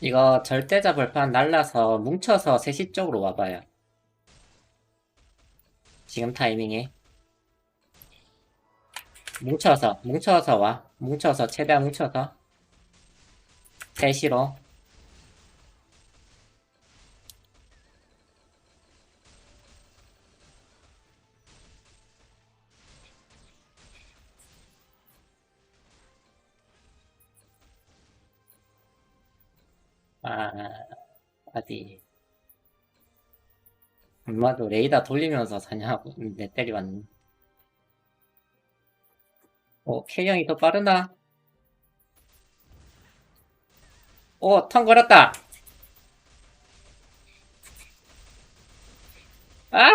이거 절대자 벌판 날라서 뭉쳐서 3시 쪽으로 와봐요. 지금 타이밍에. 뭉쳐서, 뭉쳐서 와. 뭉쳐서, 최대한 뭉쳐서. 3시로. 아, 어디. 엄마도 레이더 돌리면서 사냥하고 내 때려왔네. 어, K형이 더 빠르나? 오, 턴 걸었다! 아!